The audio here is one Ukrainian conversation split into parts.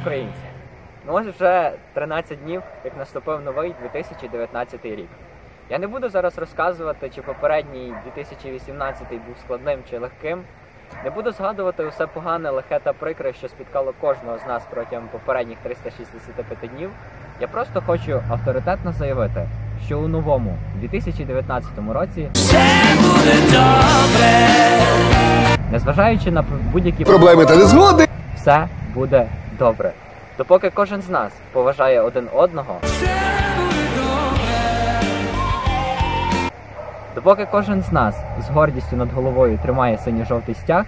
українці! Ну ось вже 13 днів, як наступив новий 2019 рік. Я не буду зараз розказувати, чи попередній 2018 був складним чи легким. Не буду згадувати усе погане, лихе та прикре, що спіткало кожного з нас протягом попередніх 365 днів. Я просто хочу авторитетно заявити, що у новому 2019 році все буде! незважаючи на будь-які Проблеми та незгоди. все буде добре. Допоки кожен з нас поважає один одного, допоки кожен з нас з гордістю над головою тримає синьо-жовтий стяг,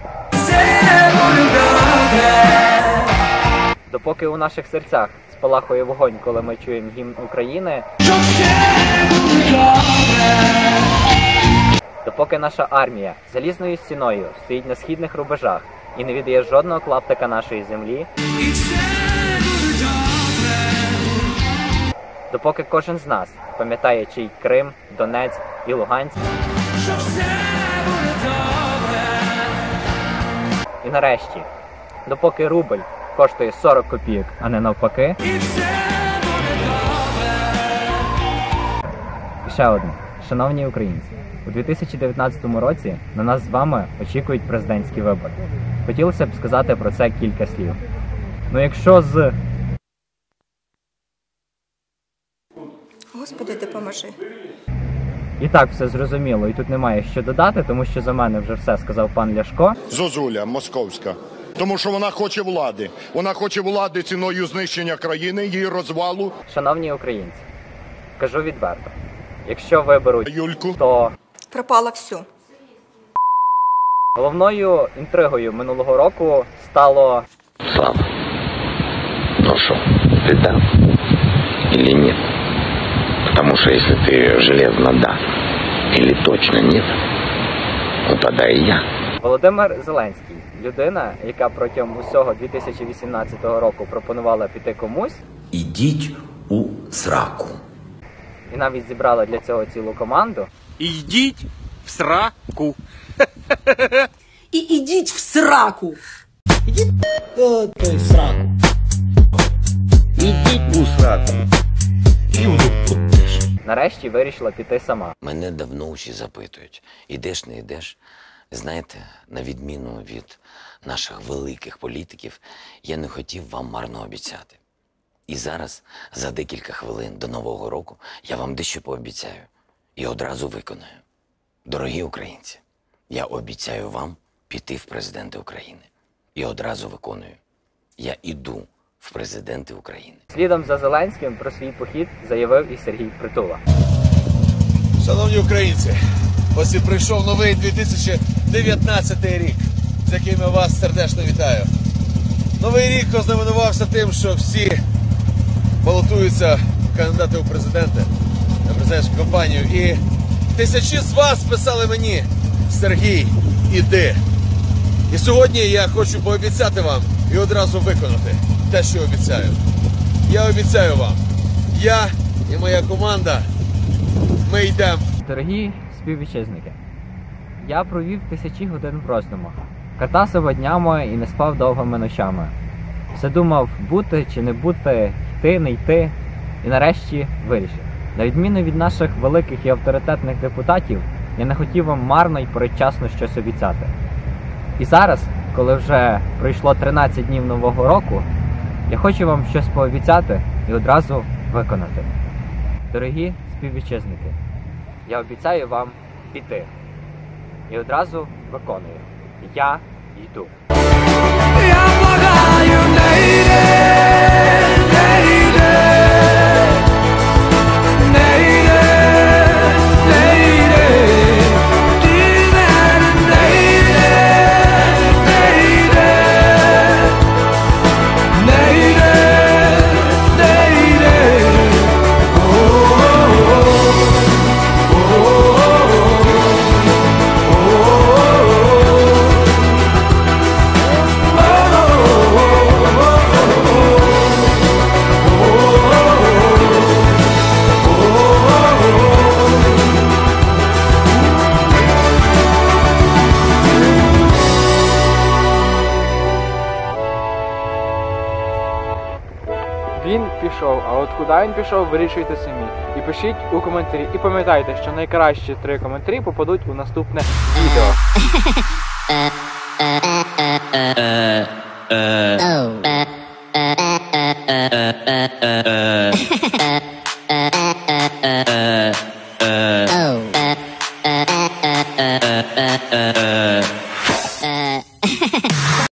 допоки у наших серцях спалахує вогонь, коли ми чуємо гімн України, допоки наша армія залізною стіною стоїть на східних рубежах і не віддає жодного клаптика нашої землі, допоки кожен з нас пам'ятає, чий Крим, Донець і Луганськ. І нарешті, допоки рубль коштує 40 копійок, а не навпаки. І ще одне. Шановні українці, у 2019 році на нас з вами очікують президентські вибори. Хотілося б сказати про це кілька слів. Ну якщо з Господи, допоможи. і так все зрозуміло, і тут немає що додати, тому що за мене вже все сказав пан Ляшко. Зозуля московська. Тому що вона хоче влади. Вона хоче влади ціною знищення країни, її розвалу. Шановні українці, кажу відверто, якщо виберуть, Юльку. то Пропало все. головною інтригою минулого року стало Слава. Ну что, ты да или нет? Потому что если ты железно да или точно нет, тогда и я. Володимир Зеленський, людина, яка протягом усього 2018 року пропонувала піти комусь, Ідіть у сраку. І навіть зібрала для цього цілу команду. Йдіть в сраку. І ідіть в сраку. Нарешті вирішила піти сама. Мене давно усі запитують: ідеш, не йдеш. Знаєте, на відміну від наших великих політиків, я не хотів вам марно обіцяти. І зараз, за декілька хвилин до Нового року, я вам дещо пообіцяю і одразу виконаю. Дорогі українці, я обіцяю вам піти в президенти України. І одразу виконую. Я іду в президенти України. Слідом за Зеленським про свій похід заявив і Сергій Притула. Шановні українці, ось і прийшов новий 2019 рік, з яким я вас сердечно вітаю. Новий рік ознаменувався тим, що всі балотуються кандидати у президенти на президентську кампанію. І тисячі з вас писали мені Сергій, іди. І сьогодні я хочу пообіцяти вам і одразу виконати те, що обіцяю. Я обіцяю вам, я і моя команда, ми йдемо Дорогі співвітчизники, я провів тисячі годин в роздумах, катався днями і не спав довгими ночами. Все думав, бути чи не бути, йти, не йти, і нарешті вирішив. На відміну від наших великих і авторитетних депутатів, я не хотів вам марно і передчасно щось обіцяти. І зараз, коли вже пройшло 13 днів нового року, я хочу вам щось пообіцяти і одразу виконати. Дорогі співвітчизники, я обіцяю вам піти. І одразу виконую. Я йду. Пішов, а от куди він пішов, вирішуйте самі. І пишіть у коментарі. І пам'ятайте, що найкращі три коментарі попадуть у наступне відео. Oh.